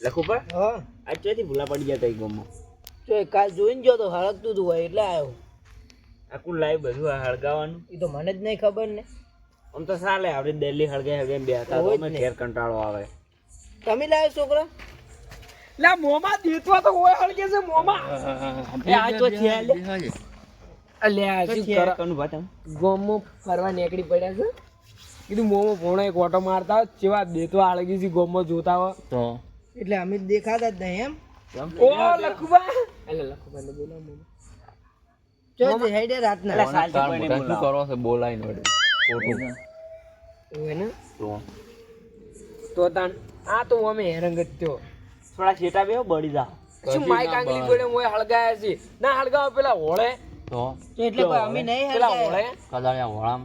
લખું પણ હા. આ ચોથી ભૂલા પડી ગયા તઈ ગમો તો એ કાલ જોઈને ગયો તો હળગતું હતું હોય એટલે આવ્યો આખું લાઈવ બધું આ હળગાવાનું? એ તો મને જ નહીં ખબર ને. આમ તો ચાલે આપણે દિલ્હી હળગાઈ હળગાઈ બે હતા તો હોય અમે ને. ઘેર કંટાળો આવે. તમે લાવ્યો છોકરા? લા મોમાં દેતવા તો હોય હળગે છે મોમાં. એ આ તો છે લે. અલ્યા શું કરો. ફરવા નીકળી પડ્યા છે. કીધું મોમો ભોણો એક ઓટો મારતા હોય, જેવા દેતવા છે ગોમમાં જોતા હોય. તો? એટલે અમે દેખાતા જ નહીં એમ. ઓ લખુબા એટલે લખુબા ને બોલાવ મોમો ચો જે હેડે રાતના. એટલે સાલથી પણ બોલાવો. હોય ને તો? તો તાણ આ તો અમે હેરંગ થયો. થોડા બેહો બળી જા શું માઈક આંગળી ગોળે મોય હળગાયા છે. ના હળગાવા પેલા હોળે તો? એટલે અમે નહીં પેલા હળગાયા. ઓળામ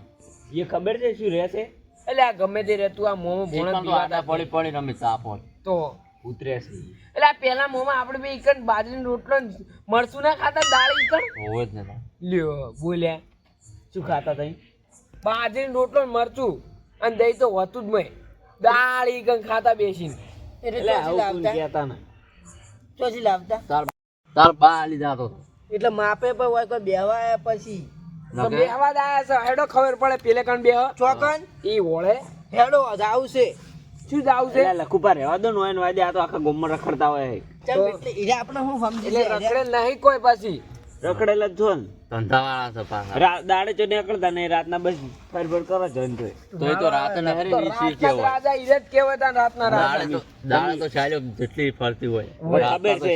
એ ખબર છે શું રહેશે એટલે આ ગમે તે રહેતું આ મોમો ભોણો પીવાતા તો ઉતરે છે. એટલે આ પેલા મોમાં આપણે બે ઈકણ બાજરીનો રોટલો મરસું ના ખાતા દાળ ઈકણ? લ્યો બોલ્યા. શું ખાતા તઈ? બાજરીનો રોટલો ને મરચું અને દહીં તો હોતું જ મેં દાળ ઈકણ ખાતા બેસીને. એટલે એટલે ચોથી આવું કોઈ લાવતા. તાર તાર બા લીધા લાવતા એટલે માપે પણ હોય કોઈ બેહવા પછી. તો બેહવા જ છે. હેડો ખબર પડે પેલે કણ બેહ ચોકન? ઈ હોળે હેડો જાવું છે શું જાવ છે એટલે લખુપા રહેવા દો નો હોય વાદે આ તો આખા ગોમમાં રખડતા હોય. એટલે આપણે હું સમજી એટલે રખડે નહીં કોઈ પાછી. રખડેલા જ છો ને. પાછા. દાડે ચો નીકળતા નહીં રાતના બસ ફર ફર કરો જન તો તો રાતના રાજા ઈરે જ કહેવાતા રાતના રાજા. ખબર છે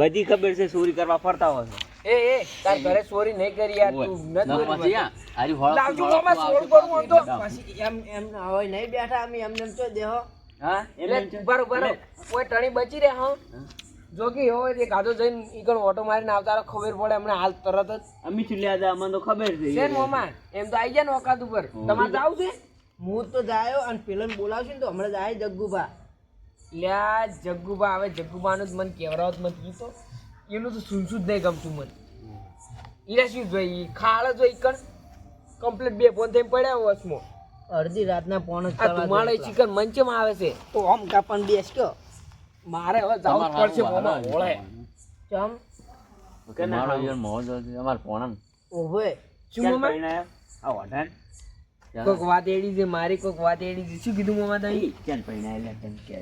બધી ખબર છે ચોરી કરવા ફરતા હોય એ એ તાર ઘરે ચોરી નહીં કરી યાર તું નથી હોળ લાવજો મામા સોળ કરું હું તો પછી એમ એમ ના હોય નહીં બેઠા અમે એમને એમ તો દેહો. હા એટલે ઉભારો ઉભારો કોઈ ટણી બચી રહે હા. જો કે એવો એ ગાધો જઈને ઈકણ ઓટો મારીને આવતા ખબર પડે અમને હાલ તરત જ અમે શું લ્યા અમને તો ખબર છે. છે ને એમ તો આવી ગયા ને ઓકાત ઉપર તમારે જાવ છે હું તો જાયો અને પેલાને બોલાવશું ને તો હમણાં જાય જગ્ગુભા. લ્યા જગ્ગુભા આવે જગ્ગુભાનું જ મન કેવરાવત મન કીધો એનું તો સુનસું જ નહીં ગમતું મન. ઈરા શું જોઈ? ખાળ જોઈ ઈકણ કમ્પ્લીટ બે ફોન થઈને પડ્યા વસમો અડધી રાતના પોણ ધુમાડો ચિકન મંચમાં આવે છે. તો આમ કાપણ બેસ કયો મારે હવે જવું જ પડશે મોમાં. ઓળે ચમ? કે ના અમાર શું ઓવે મામા? પરિણામ. આ વઢાણ. કોક વાત એડી છે મારી કોક વાત એડી છે. શું કીધું મોમાં તમે કેન પૈણા એટલે લે કે.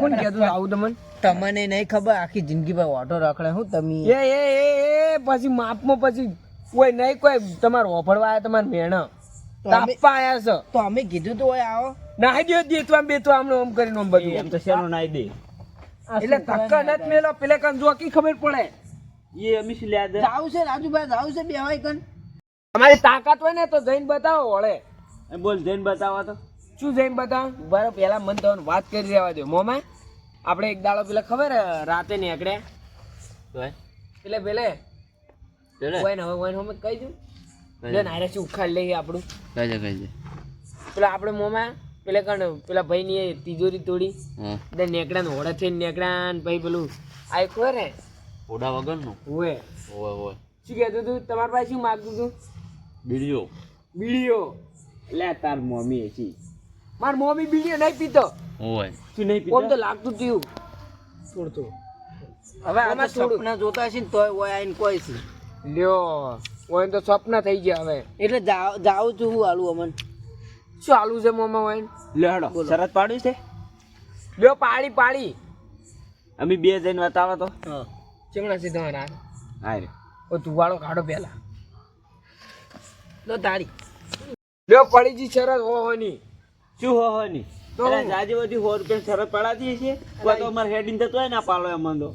કોણ કહેતું આવું તમને? તમને નહીં ખબર આખી જિંદગી પર ઓટો રખડે હું તમે? એ એ એ એ પછી માપમાં પછી કોઈ નહીં કોઈ તમારે ઓફળવા આયા તમારે મેણ. તો અમે તાપવા આયા છે. તો અમે કીધું તો હોય આવો. નાહી દો દેતવા બેતવા આમને આમ કરીને આમ બધું. એમ તો શેનો નાહી દે? એટલે ધક્કા ને નથી મેલો પેલે કન જો કી ખબર પડે? ઈ અમે શું લ્યા તા? જાવું છે રાજુભાઈ જાવ છે બેવાય કન તમારી તાકાત હોય ને તો જઈને બતાવો ઓળે બોલ જઈને બતાવો તો. શું જઈને બતાવો? રહો, પહેલા મન તો વાત કરી રહેવા દો મોમાં? આપણે એક દાડો પેલા ખબર રાતે નીકળે. એટલે પેલે વૈન હવે વૈન અમે કહી દઉં. લે નાયરા શું ઉખાડ લઈએ આપણું. પેલા આપણે મોમાં પેલા કણ પેલા ભાઈ ની તિજોરી તોડી નેકડા ને હોળે થઈ નેકડા ને ભાઈ પેલું આ એક હોય ને હોય. શું કહેતું તું? તમારી પાસે શું માગતું તું? બીડીઓ. લે તાર મમ્મી એસી માર મમ્મી બીડીઓ નહીં પીતો. શું નહીં ઓમ તો લાગતું થયું. છોડતો હવે આમાં તો સપના જોતા છે ને તોય હોય આઈને કોઈ છે. લ્યો ઓય તો સપના થઈ ગયા હવે. એટલે જાવ- જાવું છું હું આલું અમન. શું હાલું છે મોમાં હોય લે હડો શરત પાડી છે? લ્યો પાડી પાડી. અમે બે જઈને બતાવો તો? ચેમણા છે તમારા? હા રે. ઓ તુવાળો કાઢો પેલા લો તારી લ્યો પડી જી શરત હો હોની શું હો હોની તો- જાજી બધી હો રૂપિયા શરત પડાતી છે તો અમારે હેડિંગ થતો હોય ના પાડો એમ મંદો.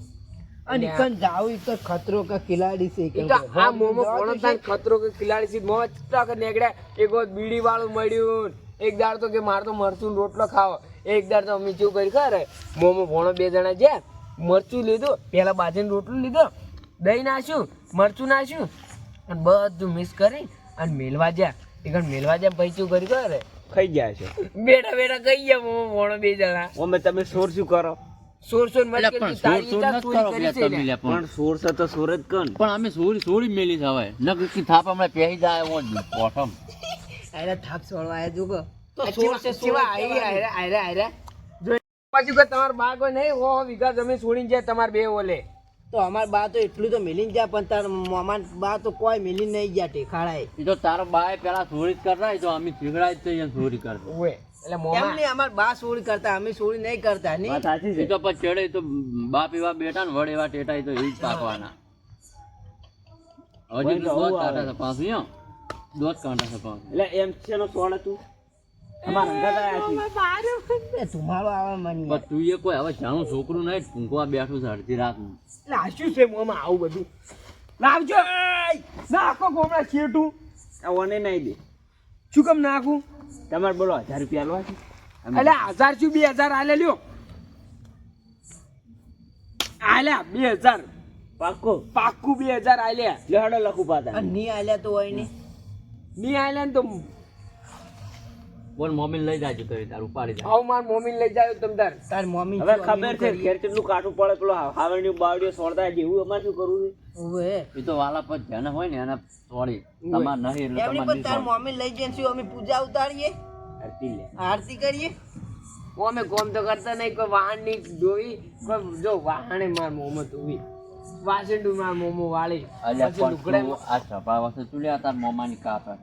અને ઇકન જાવું તો ખતરો કે ખિલાડી છે કે આ મોમો કોણો થાય? ખતરો કે ખિલાડી છે? મોમાં કરી નીકળ્યા એક વખત બીડી વાળું મળ્યું. એક દાડ તો કે માર તો મરચું રોટલો ખાવો. એક દાડ તો અમે શું કરી ખરે મોમો ભોણો બે જણા જે મરચું લીધું. પેલા બાજરીનો રોટલો લીધો. દહીં નાખ્યું. મરચું નાખ્યું. અને બધું મિક્સ કરી અને મેલવા જ્યાં એક મેલવા જ્યાં પછી શું કરી ખરે ખાઈ ગયા છે. બેઠા બેઠા કઈ ગયા મોમો ભોણો બે જણા. અમે તમે સોર શું કરો? સોર સોર પણ સોર તો સોર કન પણ અમે સોરી સોરી મેલી હવે. થાપ પહેરી જાય અરે થાપ આયા તો પછી તમારા બા કોઈ નહીં હો વીઘા જમીન છોડીને જાય તમારે બે ઓલે. તો અમાર બા તો એટલું તો મેલીને જાય પણ તાર મામા બા તો કોઈ મેલીને નહીં ગયા ટેખાડાએ તો તારો બાએ પેલા ચોરી જ કરતા તો અમે જ છીએ ચોરી કરતા. એટલે એમ મોમાં નહીં અમાર બા સોળી કરતા અમે સોળી નહીં કરતા નહીં? સાચી છે. તો પછી ચડે તો બાપ એવા બેટા ને વડ એવા ટેટા તો એ જ પાકવાના. હજી તો દોધ છે પાછું પાછું. એટલે એમ નો સોળ તું એ કોઈ હવે જાણું છોકરું નહીં ટૂંકવા બેઠું છે અડધી એટલે આ છે મોમાં આવું બધું. લાવજો. નાખો ગોમડા છેટું ઓને નહીં દે. શું કેમ નાખું? તમારે બોલો હજાર રૂપિયા લો છે? એટલે હજાર શું બે હજાર આલે લ્યો? આલ્યા બે હજાર. પાક્કું? પાક્કું બે હજાર આલ્યા. લેહાડો લખું પાતા ની નહીં આલ્યા તો હોય ને. ની આલ્યા ને તો બોલ મોમીન લઈ જાજો તો તાર ઉપાડી જાય. આવ માર મોમીન લઈ જાય તમ તાર. તાર મોમીન હવે ખબર છે ઘેર કેટલું કાઠું પડે પેલો હાવરણી બાવડીઓ સોળતા જેવું અમાર શું કરવું છે? ઓવે. એ તો વાલા પર જેને હોય ને એને તોડી તમાર નહીં એટલે તમાર નહીં તાર મોમીન લઈ જઈને શું અમે પૂજા ઉતારીએ? આરતી લે. આરતી કરીએ? અમે કોમ તો કરતા નહીં કોઈ વાહનની ડોઈ કોઈ જો વાહણે માર મોમો તુવી વાસંડું માર મોમો વાળી. અલ્યા પણ આ સભા વસ્તુ તું લે તાર મોમાની કાપા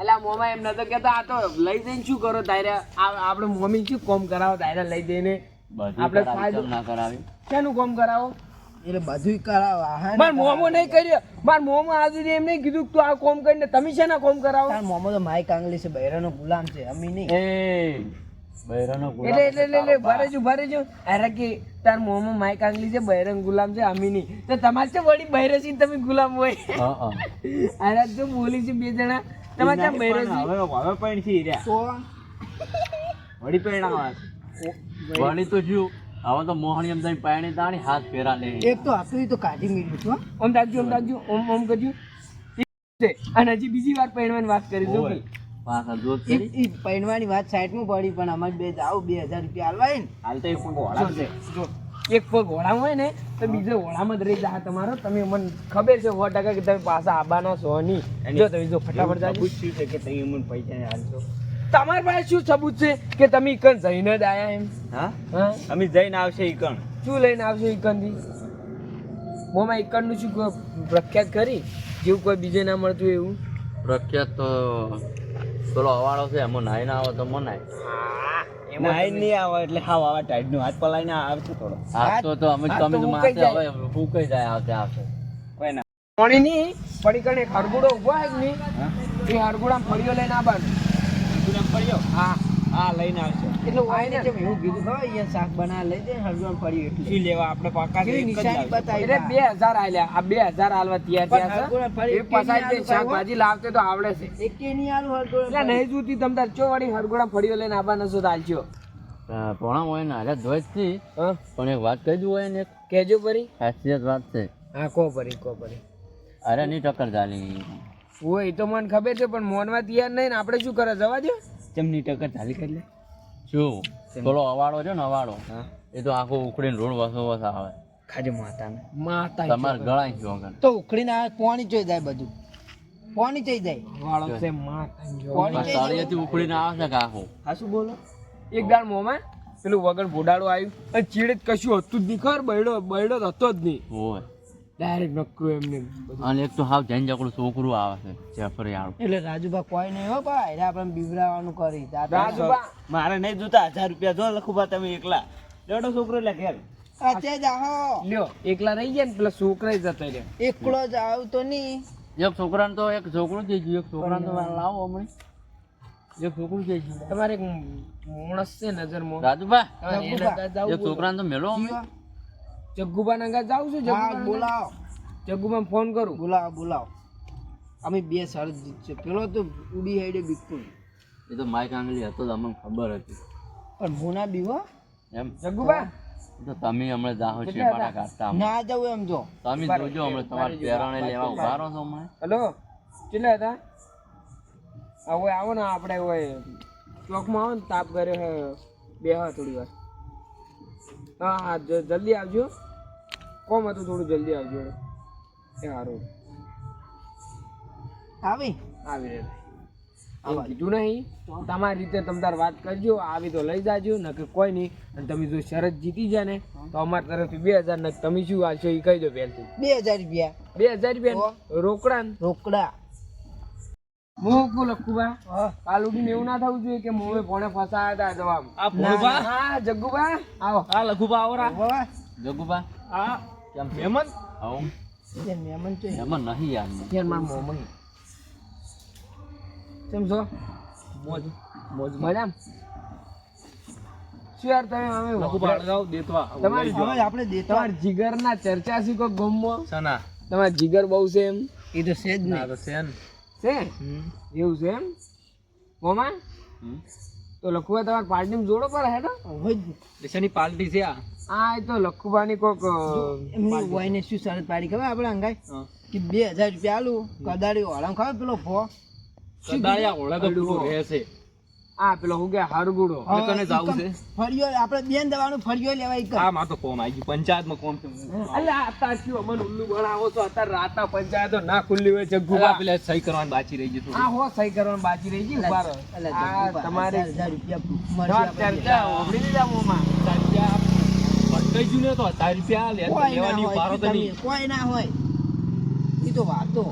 અલા મોમા એમ નતો કેતા આ તો લઈ જઈને શું કરો તારે આ- આપણે મમ્મી શું કોમ કરાવો તારે લઈ જઈને? આપડે આપણે ફાયદો- ના કરાવી? શેનું કોમ કરાવો? એટલે બધું કરાવો માર મોમો નહીં કર્યો માર મોમો આજે એમ નહીં કીધું તું આ કોમ કરીને તમે શેના કોમ કરાવો? મોમો તો માઈ કાંગલી છે બૈરાનો ગુલામ છે અમી નહીં એટલે એટલે એટલે એટલે તારો ભરે છું ભરે છું અરે કે તાર મોમો માય કાંગલી છે બૈરંગ ગુલામ છે અમી તો તમારે છે વળી બૈરસી તમે ગુલામ હોય. હા હા. અરે તો બોલી છે બે જણા. તમારે ત્યાં બૈરસી? હવે હવે પણ છે રહ્યા તો વળી પરિણામ વળી તો શું હવે તો મોહણી એમ થઈને પાણી તાણી હાથ ફેરા લે. એક તો આપ્યું તો કાઢી છું ઓમ ઓમ રાખજો ઓમ ઓમ કરજો. અને હજી બીજી વાર પહેરવાની વાત કરી પૈણવાની વાત સાઈડમાં પડી પણ અમારે બે જાવ બે હજાર રૂપિયા આલવાય ને. હાલ તો એક ઘોડા છે. જો. એક પગ ઘોડામાં હોય ને તો બીજો ઘોડામાં જ રહી જાય તમારો. તમે મને ખબર છે સો ટકા કે તમે પાછા આબાના છો નહીં. જો તમે જો ફટાફટ જાજો. શું છે કે તમે મને પૈસા હાલશો તમારી પાસે શું સબૂત છે કે તમે ઇકન જઈને જ આયા એમ? હા? હા? અમે જઈને આવશે ઇકન શું લઈને આવશે ઈકનથી મોમાં ઈકનનું શું કોઈ પ્રખ્યાત કરી જેવું કોઈ બીજે ના મળતું હોય એવું? પ્રખ્યાત તો પેલો અવાળો છે એમાં નાઈ ના આવે તો મનાય નાઈ નહીં આવે એટલે હાવ આવા ટાઈટનું હાથ પલાઈને આવશે થોડો. હાથ તો તો અમે તમે માથે જાય. હવે ફૂંકાઈ જાય આવતે આવતે કોઈ ના. પાણી નહીં પડી કણે હરગુડો ઊભો હોયની એ હરગુડા ફળિયો લઈને આવવાનું ફળિયો? હા. હા લઈને આવશે એટલે આઈને જેમ એવું કીધું ખબર અહીંયા શાક બનાવ લઈ જાય હળદુઆ પડ્યું એટલે. શું લેવા? આપણે પાકા એક જ નિશાની બતાવી એટલે 2000 આલ્યા. આ 2000 આલવા તૈયાર થયા છે. એ પસાઈ દે શાકભાજી લાવતે તો આવડે છે. એકે નહીં આલુ હળદુઆ એટલે નહીં જોતી તમ તાર ચો વાળી ફળીઓ લઈને આબા નસો દાલજો પોણા હોય ને હારે ધોઈ જ હા? પણ એક વાત કહી દઉં હોય ને એક. કેજો પરી ખાસિયત વાત છે. હા કો પરી કો પરી અરે ની ટક્કર ચાલી ઓય તો મને ખબર છે પણ મોનવા તૈયાર નહીં ને આપણે શું કરે? જવા દો ચમની ટક્કર ચાલી કરી લે. શું થોડો અવાડો છે ને અવાડો એ તો આખો ઉખડીને રોડ વસો વસ આવે. ખાજે માતાને. માતા તમારે ગળાય છે તો ઉખડીને આવે પોણી જોઈ જાય બધું. પોણી જઈ જાય. વાળો છે માતા પણ તળિયેથી ઉખડીને આવે છે કે આખું? હા શું બોલો? એક દાડ મોમાં પેલું વગર ભોડાડું આવ્યું. અને ચીડે જ કશું હતું જ નહીં ખબર? બૈડો બૈડો હતો જ નહીં. હોય. ડાયરેક્ટ નકરું એમને અને એક તો હાવ જૈન જકડું છોકરું આવે છે જેફરી આળું એટલે રાજુભા કોઈ નહીં હો ભાઈ એટલે આપણે બીવડાવાનું કરી. રાજુભા મારે નહીં જોતા હજાર રૂપિયા જો લખું તમે એકલા. દોઢો છોકરો એટલે ઘેર. અત્યારે જાહો લ્યો એકલા રહી ગયા ને પેલા છોકરા જતો રહ્યો. એકલો જ આવ તો નહીં. એક છોકરાને તો એક છોકરું થઈ ગયું એક છોકરાને તો લાવો હમણાં. એક છોકરું થઈ ગયું તમારે એક માણસ છે નજરમાં રાજુભા એક છોકરાને તો મેળો અમે જગ્ગુબા ના ઘરે જાઉં છું જગ્ગુબા બોલાવો. જગ્ગુબા ફોન કરું. બોલાવો બોલાવો. અમે બે સર છે. પેલો તો ઉડી હાઈડે બિલકુલ એ તો માઇક આંગળી હતો તો અમને ખબર હતી. પણ ભૂના બીવો એમ? જગ્ગુબા તો તમે હમણાં જાહો છે પાટા કાઢતા ના જાવ એમ જો. તમે જોજો હમણાં તમારે પેરાણે લેવા ઊભા રહો છો હમણાં. હેલો? કેટલા હતા? હવે આવો ને આપણે હોય. ચોકમાં આવો ને તાપ કર્યો હે. બે હા થોડી વાર. હા હા જલ્દી આવજો. કોમ હતું થોડું જલ્દી આવજો એ સારું આવી? આવી રે એમ કીધું નહીં. તમારી રીતે તમે વાત કરજો. આવી તો લઈ જાજો. ન કે કોઈ નહીં. અને તમે જો શરત જીતી જાય ને તો અમારી તરફથી બે હજાર ને તમે શું હાલશો એ કહી દો પહેલથી. બે હજાર રૂપિયા. બે હજાર રૂપિયા રોકડા રોકડા. હું કો લખુબા કાલ ઉઠીને એવું ના થવું જોઈએ કે મોમે ભોણે ફસાયા હતા જવાબ. આ? હા જગ્ગુબા આવો. આ આવરા જગુભા. હા. કેમ મહેમાન? આવું. મહેમાન તો એમાં નહીં યાર. યાર માર મોમન કેમ છો? મોજ. મોજ. મજામ શું યાર તમે અમે અડગાવ દેતવા. તમારી હવે આપણે દેતા તમારી જીગરના ચર્ચા સી કો ગમો સના તમારા જીગર બહુ છે એમ? એ તો છે જ ના નહીં તો સેન છે? એવું છે એમ? મોમા? હમ. તો લખવા તમારા પાર્ટીમાં જોડો પર હે તો હવે જ પાર્ટી છે આ? આ એ તો લખુબાની કોક એમની વાઈને શું શરત પાડી ખબર આપણે અંગાય કે બે હજાર રૂપિયા આલુ કદાળી વાળા ખબર પેલો ફો કદાળિયા ઓળા તો પૂરો રહેશે આ પેલો હું કે હરગુડો કને જાવું છે? ફળિયો આપણે બેન દવાનું ફળિયો લેવાય કે આ માં તો કોમ આવી ગયું. પંચાયતમાં કોમ છે. અલે આ તારથી અમન ઉલ્લુ બનાવો છો? અત્યારે રાતના પંચાયતો ના ખુલ્લી હોય છે ગુબા પેલે સહી કરવાની બાકી રહી ગઈ હા હો સહી કરવાની બાકી રહી ગઈ ઊભા રહો. તમારે હજાર રૂપિયા મળશે તમારે આપણે ચર્ચા હોભળી લીધા મોંમાં. ભટકાઈ ગયું જુને તો હજાર રૂપિયા લે- લેવાની વારો તો નહીં. કોઈ ના હોય. એ તો વાતો.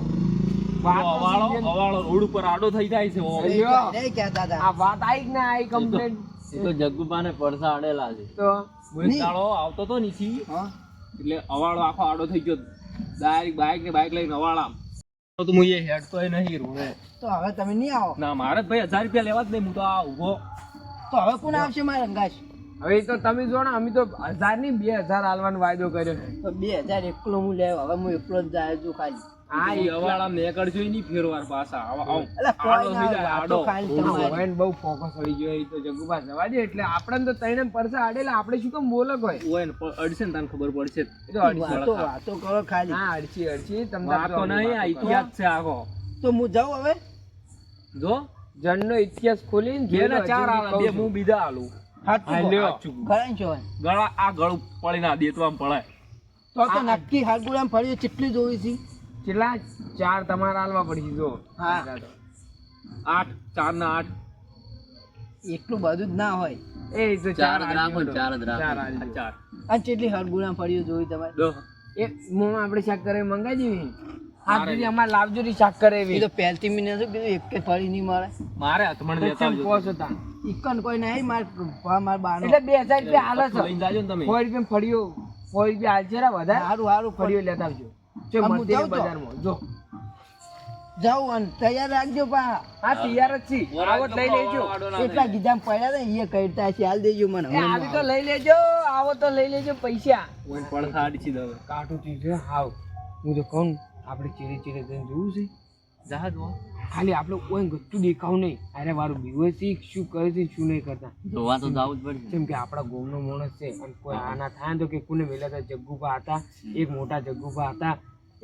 અવાળો અવાળો રોડ ઉપર આડો થઈ જાય છે. નહીં કહેતા હતા આ વાત આવી કે ના આવી કમ્પ્લેન એ તો જગ્ગુબાને પડસા અડેલા છે. તો? હું આવતો તો નીચી એટલે અવાળો આખો આડો થઈ ગયો. ડાયરેક્ટ બાઇક ને બાઇક લઈને અવાળા તો હું એ હેડ તો નહીં રોડે તો હવે તમે નહીં આવો. ના મારે ભાઈ હજાર રૂપિયા લેવા જ નહીં. હું તો આ ઊભો. તો હવે કોણ આવશે મારે અંગાશ? હવે તો તમે જો ને અમે તો હજારની બે હજાર આલવાનો વાયદો કર્યો. છે તો બે હજાર એકલો હું લેવો હવે હું એકલો જ જાય છું ખાલી. હા એ હવાળા મેં કરજો નહીં ફેરવાર પાછા. એટલે આડો થઈ બહુ ફોકસ પડી ગયો એ તો જગુભા જવા દે એટલે આપણે તો તઈને પરસે આડેલા આપણે શું કેમ બોલક હોય? હોય ને અડશે ને તને ખબર પડશે. તો વાતો વાતો કરો ખાલી. હા અડચી અડચી તમને વાતો નહીં આ ઇતિહાસ છે આખો. તો હું જાઉં હવે? જો? જણનો ઇતિહાસ ખોલીને બે ચાર આવે આલા બે હું બીજા આલું. ગળા આ ગળું પડી ના દેતવા પડાય. તો તો નક્કી હાલગુડામ ફળ્યું કેટલી જોવી છે. કેટલા? ચાર તમારા હાલમાં પડી જો. આઠ ચાર ના આઠ એટલું બધું જ ના હોય. એ તો ચાર હાલજો. ચાર જ ચાર ચાર. અને કેટલી હાલગુડામ ફળ્યું જોવી તમારે? એ મોમાં આપણે શાક કરે મંગાવી દેવી સુધી લાવજો ની શાક કરે એ એવી તો પહેલથી મિનિટ કીધું એક કે ફળી નહીં મળે મારે હથમણ લેતા પોસ હતા ઈકન કોઈ નહીં માર માર બાનો. એટલે બે હજાર રૂપિયા હાલે છે. લઈને જાજો ને તમે. સો રૂપિયા ફળિયો કોઈ રૂપિયા હાલશે ને વધારે સારું સારું ફળિયો લેતા આવજો. જો આમ હું મધ્ય જાઉં તો? બજારમાં. જો. જાઉં અને તૈયાર રાખજો પા. હા તૈયાર જ છી. આવો લઈ લેજો. એટલા ગીધામ પડ્યા ને એ કહેતા છે હાલ દેજો મને. આવી તો લઈ લેજો આવો તો લઈ લેજો પૈસા. ઓય ને પડખા અડચી દો કાઠું ચીજ હાવ. હું તો કહું આપણે ચીરે ચીરે જઈને જોવું છે. જહાજ. ખાલી આપણે કોઈ ગતું દેખાવ નહીં. અરે મારું બીવે છે શું કરે છે શું નહીં કરતા? જોવા તો જવું જ પડશે. કેમ કે આપણા ગોમનો માણસ છે અને કોઈ આના થાય તો કે કોને વેલા હતા જગ્ગુભા હતા એક મોટા જગ્ગુભા હતા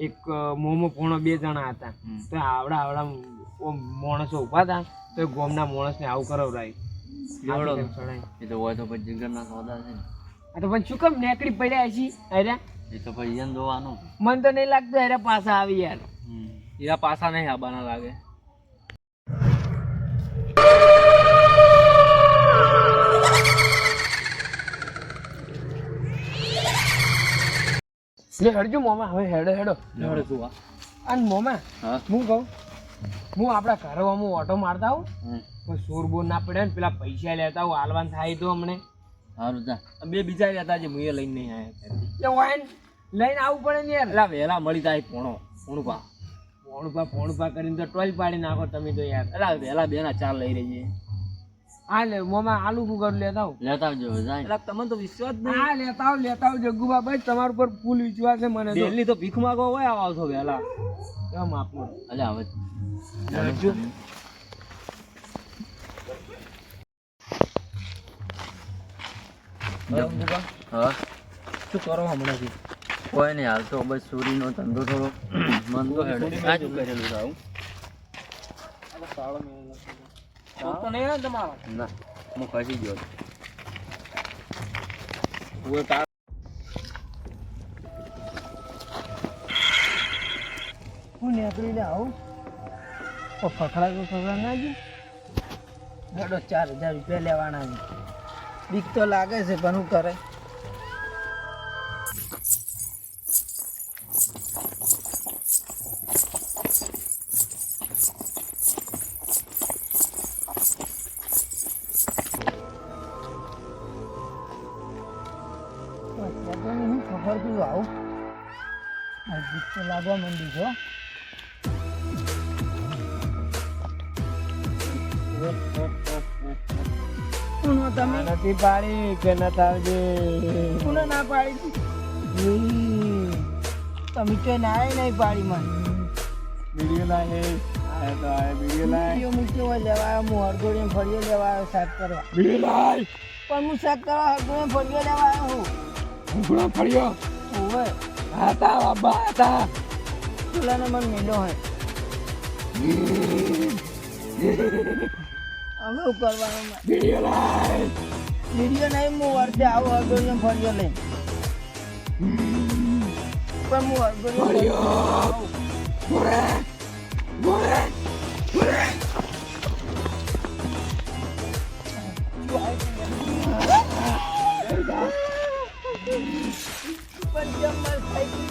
એક મોમો પોણો બે જણા હતા. તો આવડા આવડા માણસો ઊભા હતા તો ગોમના માણસને આવું કરાવરાય. એ તો હોય તો પછી જીગરના સોદા છે આ તો પણ શું કામ નેકડી પડ્યા છે? અરે એ તો પછી જોવાનું. મને તો નહીં લાગતું અરે પાછા આવી યાર. એના પાછા નહીં આબાના લાગે. લે હડજો મોમાં હવે હેડો હેડો. હેડો તું આ? અને મોમા હા. કહું હું આપણા ઘરમાં ઓટો મારતા હમ. કોઈ શોર બોર ના પડે ને પેલા પૈસા લેતા આવું હાલવાન થાય તો અમને. સારું જા. બે બીજા લેતા જે મુએ લઈને નહીં આવ્યા વાઈન લઈને આવવું પડે ને યાર. એટલે વહેલા મળી જાય પોણો પોણું પા ફોણપા ફોણપા કરીને તો ટોલ પાડી નાખો તમે તો યાર. એટલે વહેલા બેના ચાર લઈ રહીએ હા લે મોમાં આલુ કુકર લેતા આવું. લેતા આવજો જાય. એટલે તમને તો વિશ્વાસ હા લેતા આવ લેતા આવ જગ્ગુબા ભાઈ તમારા ઉપર ફૂલ વિશ્વાસ છે મને તો. તો ભીખ માંગો હોય આવો છો વહેલા કેમ આપવું અલ્યા હવે. હા. શું કરો હમણાંથી? કોઈ નહીં હાલ તો બસ ચોરીનો ધંધો થોડો. મન તો હેડે. કરેલું છે આવું ના હું ખસી ગયો. ઓય તાર હું નીકળીને આવું? તો ફખડા તો ફખડા ના ચાર હજાર રૂપિયા લેવાના છે. બીક તો લાગે છે પણ કરે. કોનો તમે? નથી પાડી કે ન તાવજે કોને ના પાડી. તમે તો ના નહીં પાડી મને. વીડિયો લાય આયા તો આયા વીડિયો લાય. વીડિયો મૂક્યો લેવા હું હરગોડીને લેવા કરવા. વીડિયો લાય. પણ હું શાક કરવા હરગોડીને ફળીઓ લેવા આવ્યો હું. ઘોડા ફળ્યો? ઓવે. બાબા પેલાને મને મેલો હોય. અમે શું કરવાનું? વીડિયો લાય વીડિયો નહીં હું વર્તે આવો હરગોડીને ફળીઓ લઈને. પણ હું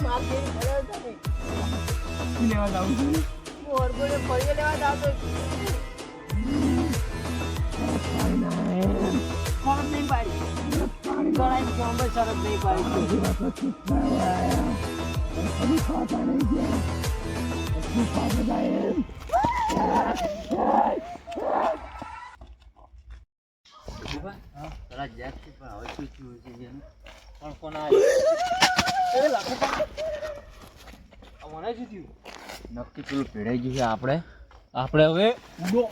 માથે ફર્યો હતો ને લેવા જાઉં છું હું હરગોડીને ફરી લેવા જાઉં શરત કોના મને શું થયું નક્કી પેલું ભેળાઈ ગયું છે આપણે. આપણે હવે ઉડો